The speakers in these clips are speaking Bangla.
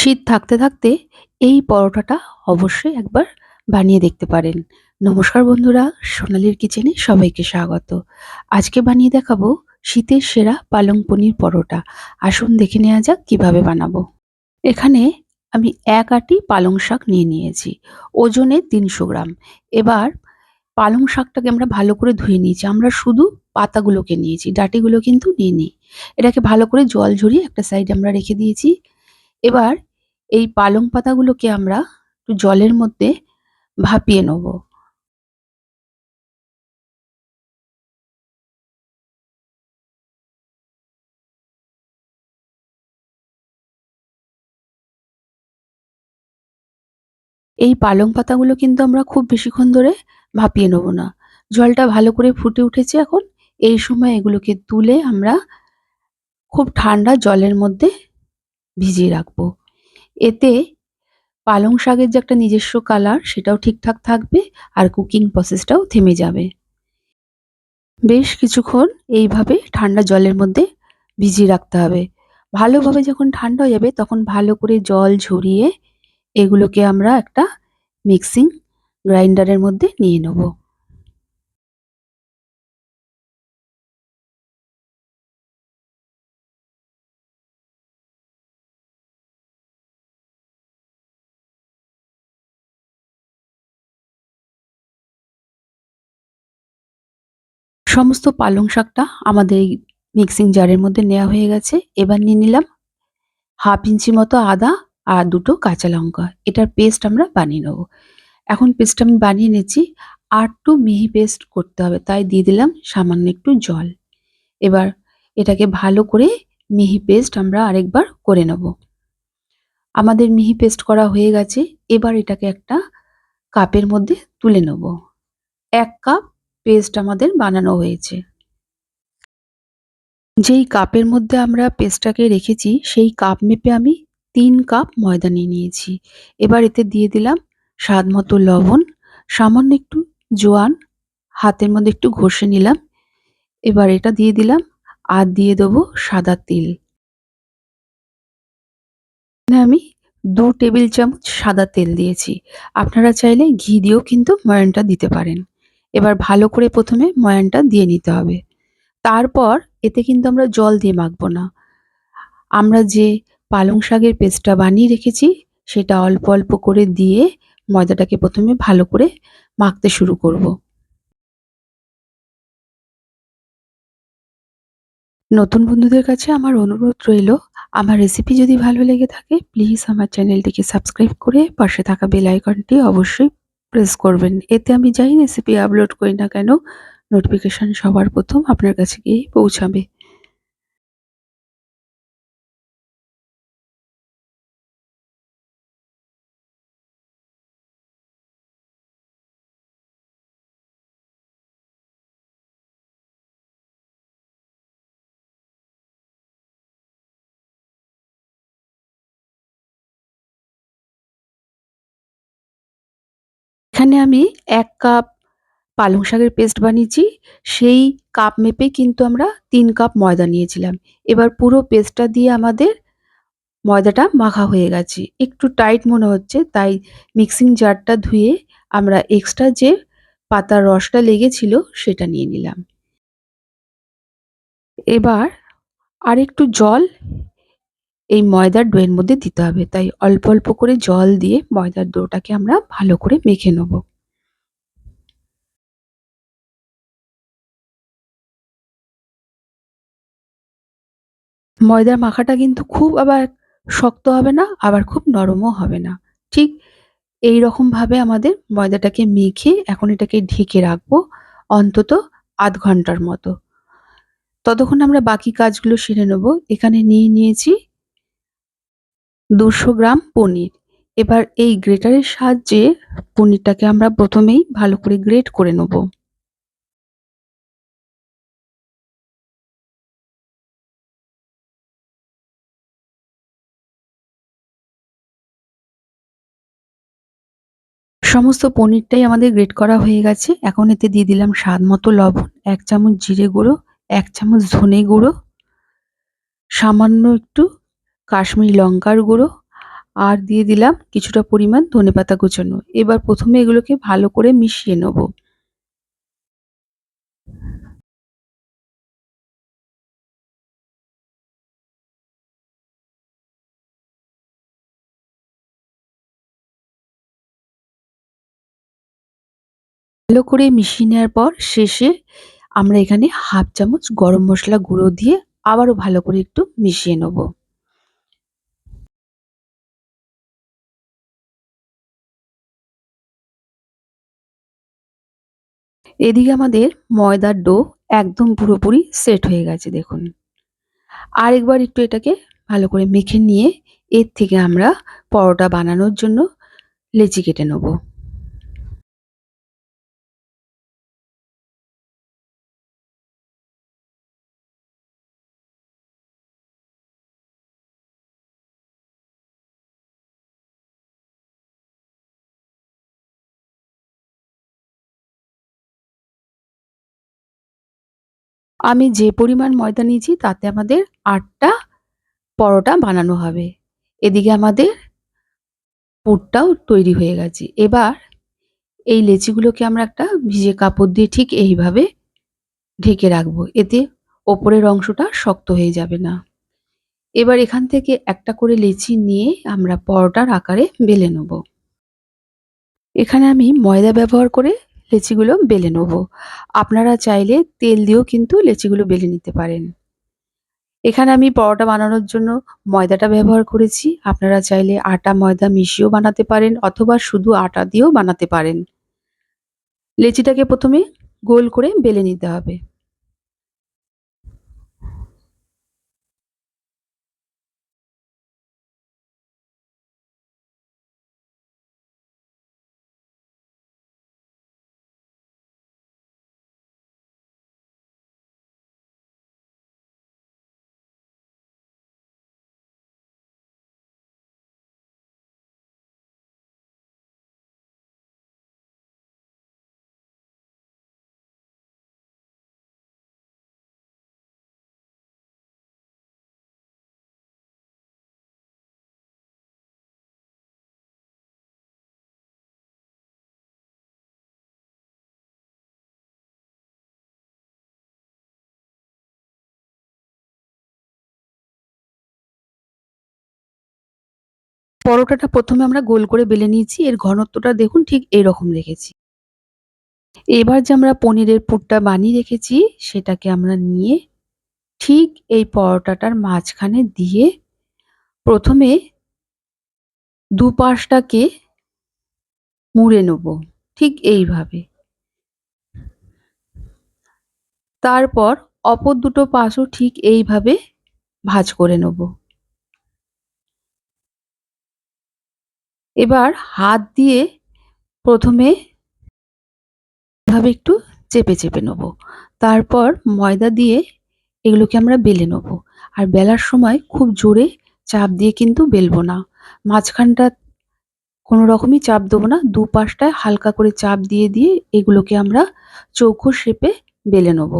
শীত থাকতে থাকতে এই পরোটাটা অবশ্যই একবার বানিয়ে দেখতে পারেন। নমস্কার বন্ধুরা, সোনালির কিচেনে সবাইকে স্বাগত। আজকে বানিয়ে দেখাবো শীতের সেরা পালং পনির পরোটা। আসুন দেখে নেওয়া যাক কীভাবে বানাবো। এখানে আমি এক আটি পালং শাক নিয়ে নিয়েছি। ওজনে তিনশো গ্রাম। এবার পালং শাকটাকে আমরা ভালো করে ধুয়ে নিয়েছি। আমরা শুধু পাতাগুলোকে নিয়েছি, ডাটিগুলো কিন্তু নিয়ে নিই এটাকে ভালো করে জল ঝরিয়ে একটা সাইডে আমরা রেখে দিয়েছি। এবার এই পালং পাতাগুলোকে আমরা একটু জলের মধ্যে ভাপিয়ে নেব। এই পালং পাতাগুলো কিন্তু আমরা খুব বেশিক্ষণ ধরে ভাপিয়ে নেব না। জলটা ভালো করে ফুটে উঠেছে এখন। এই সময় এগুলোকে তুলে আমরা খুব ঠান্ডা জলের মধ্যে ভিজিয়ে রাখব। এতে পালং শাকের যে একটা নিজস্ব কালার সেটাও ঠিকঠাক থাকবে আর কুকিং প্রসেসটাও থেমে যাবে। বেশ কিছুক্ষণ এইভাবে ঠান্ডা জলের মধ্যে ভিজিয়ে রাখতে হবে। ভালোভাবে যখন ঠান্ডা হয়ে যাবে, তখন ভালো করে জল ঝরিয়ে এগুলোকে আমরা একটা মিক্সিং গ্রাইন্ডারের মধ্যে নিয়ে নেব। সমস্ত পালং শাকটা আমাদের মিক্সিং জারের মধ্যে নেওয়া হয়ে গেছে। এবার নিয়ে নিলাম হাফ ইঞ্চি মতো আদা আর দুটো কাঁচা লঙ্কা। এটার পেস্ট আমরা বানিয়ে নেব। এখন পেস্ট আমি বানিয়ে নিচ্ছি। আর একটু মিহি পেস্ট করতে হবে, তাই দিয়ে দিলাম সামান্য একটু জল। এবার এটাকে ভালো করে মিহি পেস্ট আমরা আরেকবার করে নেব। আমাদের মিহি পেস্ট করা হয়ে গেছে। এবার এটাকে একটা কাপের মধ্যে তুলে নেব। এক কাপ পেস্ট আমাদের বানানো হয়েছে। যেই কাপের মধ্যে আমরা পেস্টটাকে রেখেছি, সেই কাপ মেপে আমি তিন কাপ ময়দা নিয়ে নিয়েছি। এবার এতে দিয়ে দিলাম স্বাদ মতো লবণ, সামান্য একটু জোয়ান, হাতের মধ্যে একটু ঘষে নিলাম। এবার এটা দিয়ে দিলাম আর দিয়ে দেবো সাদা তিল। আমি দু টেবিল চামচ সাদা তেল দিয়েছি। আপনারা চাইলে ঘি দিয়েও কিন্তু ময়নটা দিতে পারেন। এবার ভালো করে প্রথমে ময়ানটা দিয়ে নিতে হবে। তারপর এতে কিন্তু আমরা জল দিয়ে মাখবো না। আমরা যে পালং শাকের পেস্টটা বানিয়ে রেখেছি, সেটা অল্প অল্প করে দিয়ে ময়দাটাকে প্রথমে ভালো করে মাখতে শুরু করব। নতুন বন্ধুদের কাছে আমার অনুরোধ রইল, আমার রেসিপি যদি ভালো লেগে থাকে প্লিজ আমার চ্যানেলটিকে সাবস্ক্রাইব করে পাশে থাকা বেল আইকনটি অবশ্যই প্রেস করবেন। এতে আমি যাই রেসিপি আপলোড করি না কেন নোটিফিকেশান সবার প্রথম আপনার কাছে গিয়ে পৌঁছাবে। এখানে আমি এক কাপ পালং শাকের পেস্ট বানিয়েছি। সেই কাপ মেপে কিন্তু আমরা তিন কাপ ময়দা নিয়েছিলাম। এবার পুরো পেস্টটা দিয়ে আমাদের ময়দাটা মাখা হয়ে গেছে। একটু টাইট মনে হচ্ছে, তাই মিক্সিং জারটা ধুয়ে আমরা এক্সট্রা যে পাতার রসটা লেগেছিল সেটা নিয়ে নিলাম। এবার আর একটু জল এই ময়দার ডোয়ের মধ্যে দিতে হবে। তাই অল্প অল্প করে জল দিয়ে ময়দার ডোটাকে আমরা ভালো করে মেখে নেব। ময়দার মাখাটা কিন্তু খুব আবার শক্ত হবে না, আবার খুব নরমও হবে না। ঠিক এই রকমভাবে আমাদের ময়দাটাকে মেখে এখন এটাকে ঢেকে রাখব অন্তত আধ ঘণ্টার মতো। ততক্ষণ আমরা বাকি কাজগুলো সেরে নেব। এখানে নিয়ে নিয়েছি দুশো গ্রাম পনির। এবার এই গ্রেটারের সাহায্যে পনিরটাকে আমরা প্রথমেই ভালো করে গ্রেট করে নেব। সমস্ত পনিরটাই আমাদের গ্রেট করা হয়ে গেছে। এখন এতে দিয়ে দিলাম স্বাদ মতো লবণ, এক চামচ জিরে গুঁড়ো, এক চামচ ধনে গুঁড়ো, সামান্য একটু কাশ্মীরি লঙ্কার গুঁড়ো আর দিয়ে দিলাম কিছুটা পরিমাণ ধনেপাতা কুচানো। এবার প্রথমে এগুলোকে ভালো করে মিশিয়ে নেব। ভালো করে মিশিয়ে নেওয়ার পর শেষে আমরা এখানে হাফ চামচ গরম মশলা গুঁড়ো দিয়ে আবারও ভালো করে একটু মিশিয়ে নেব। এদিকে আমাদের ময়দার ডো একদম পুরোপুরি সেট হয়ে গেছে, দেখুন। আরেকবার একটু এটাকে ভালো করে মেখে নিয়ে এর থেকে আমরা পরোটা বানানোর জন্য লেচি কেটে নেব। আমি যে পরিমাণ ময়দা নিয়েছি, তাতে আমাদের আটটা পরোটা বানানো হবে। এদিকে আমাদের পুরটাও তৈরি হয়ে গেছে। এবার এই লেচিগুলোকে আমরা একটা ভিজে কাপড় দিয়ে ঠিক এইভাবে ঢেকে রাখব। এতে ওপরের অংশটা শক্ত হয়ে যাবে না। এবার এখান থেকে একটা করে লেচি নিয়ে আমরা পরোটার আকারে বেলে নেব। এখানে আমি ময়দা ব্যবহার করে লেচিগুলো বেলে নেব। আপনারা চাইলে তেল দিয়েও কিন্তু লেচিগুলো বেলে নিতে পারেন। এখানে আমি পরোটা বানানোর জন্য ময়দাটা ব্যবহার করেছি। আপনারা চাইলে আটা, ময়দা মিশিয়েও বানাতে পারেন অথবা শুধু আটা দিয়েও বানাতে পারেন। লেচিটাকে প্রথমে গোল করে বেলে নিতে হবে। পরোটাটা প্রথমে আমরা গোল করে বেলে নিয়েছি। এর ঘনত্বটা দেখুন ঠিক এইরকম রেখেছি। এবার যে আমরা পনিরের পুরটা বানিয়ে রেখেছি, সেটাকে আমরা নিয়ে ঠিক এই পরোটাটার মাঝখানে দিয়ে প্রথমে দুপাশটাকে মুড়ে নেব ঠিক এইভাবে। তারপর অপর দুটো পাশও ঠিক এইভাবে ভাজ করে নেব। এবার হাত দিয়ে প্রথমে এভাবে একটু চেপে চেপে নেব। তারপর ময়দা দিয়ে এগুলোকে আমরা বেলে নেব। আর বেলার সময় খুব জোরে চাপ দিয়ে কিন্তু বেলবো না। মাঝখানটা কোনো রকমই চাপ দেবো না। দু পাশটায় হালকা করে চাপ দিয়ে দিয়ে এগুলোকে আমরা চৌকো শেপে বেলে নেব।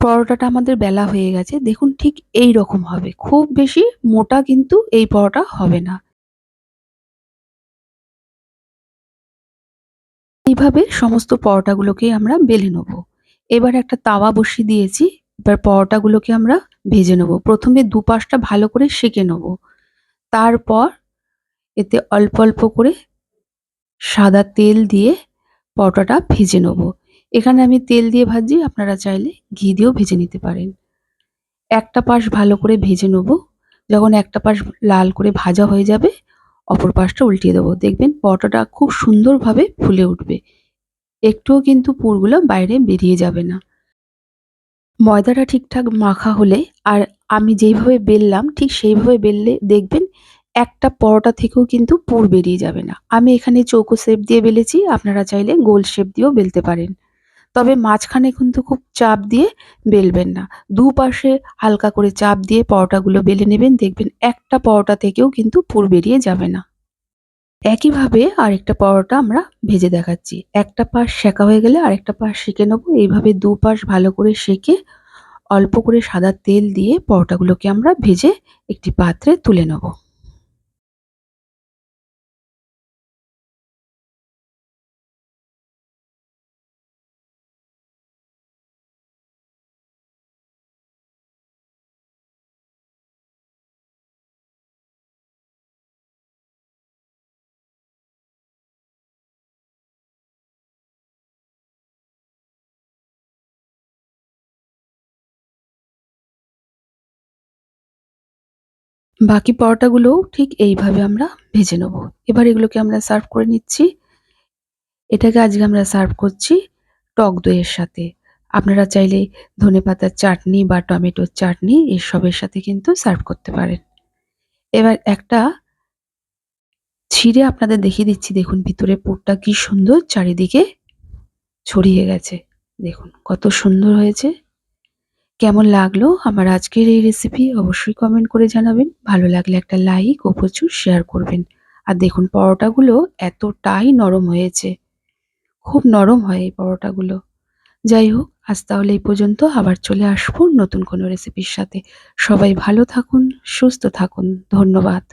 পরোটাটা আমাদের বেলা হয়ে গেছে। দেখুন ঠিক এই রকম হবে। খুব বেশি মোটা কিন্তু এই পরোটা হবে না। এইভাবে সমস্ত পরোটাগুলোকে আমরা বেলে নেব। এবার একটা তাওয়া বসিয়ে দিয়েছি। এবার পরোটাগুলোকে আমরা ভেজে নেব। প্রথমে দুপাশটা ভালো করে সেঁকে নেব। তারপর এতে অল্প অল্প করে সাদা তেল দিয়ে পরোটাটা ভেজে নেব। এখানে আমি তেল দিয়ে ভাজি, আপনারা চাইলে ঘি দিয়েও ভেজে নিতে পারেন। একটা পাশ ভালো করে ভেজে নেব। যখন একটা পাশ লাল করে ভাজা হয়ে যাবে, অপর পাশটা উল্টিয়ে দেবো। দেখবেন পরোটাটা খুব সুন্দরভাবে ফুলে উঠবে। একটুও কিন্তু পুরগুলো বাইরে বেরিয়ে যাবে না। ময়দাটা ঠিকঠাক মাখা হলে আর আমি যেইভাবে বেললাম, ঠিক সেইভাবে বেললে দেখবেন একটা পরোটা থেকেও কিন্তু পুর বেরিয়ে যাবে না। আমি এখানে চৌকো শেপ দিয়ে বেলেছি, আপনারা চাইলে গোল শেপ দিয়েও বেলতে পারেন। তবে মাঝখানে কিন্তু খুব চাপ দিয়ে বেলবেন না। দুপাশে হালকা করে চাপ দিয়ে পরোটাগুলো বেলে নেবেন, দেখবেন একটা পরোটা থেকেও কিন্তু পুর বেরিয়ে যাবে না। একইভাবে আরেকটা পরোটা আমরা ভেজে দেখাচ্ছি। একটা পাশ সেঁকা হয়ে গেলে আরেকটা পাশ সেঁকে নেব। এইভাবে দুপাশ ভালো করে সেঁকে অল্প করে সাদা তেল দিয়ে পরোটাগুলোকে আমরা ভেজে একটি পাত্রে তুলে নেব। বাকি পরোটাগুলোও ঠিক এইভাবে আমরা ভেজে নেব। এবার এগুলোকে আমরা সার্ভ করে নিচ্ছি। এটাকে আজকে আমরা সার্ভ করছি টক দইয়ের সাথে। আপনারা চাইলে ধনে পাতার চাটনি বা টমেটোর চাটনি এসবের সাথে কিন্তু সার্ভ করতে পারেন। এবার একটা ছিঁড়ে আপনাদের দেখিয়ে দিচ্ছি। দেখুন ভিতরে পুরটা কি সুন্দর চারিদিকে ছড়িয়ে গেছে। দেখুন, কত সুন্দর হয়েছে। কেমন লাগল আমার আজকের এই রেসিপি অবশ্যই কমেন্ট করে জানাবেন। ভালো লাগলে একটা লাইক ও প্রচুর শেয়ার করবেন। আর দেখুন, পরোটাগুলো এতটাই নরম হয়েছে। খুব নরম হয় এই পরোটাগুলো। যাই হোক, আজ তাহলে এই পর্যন্ত আবার চলে আসব নতুন কোনো রেসিপির সাথে। সবাই ভালো থাকুন, সুস্থ থাকুন। ধন্যবাদ।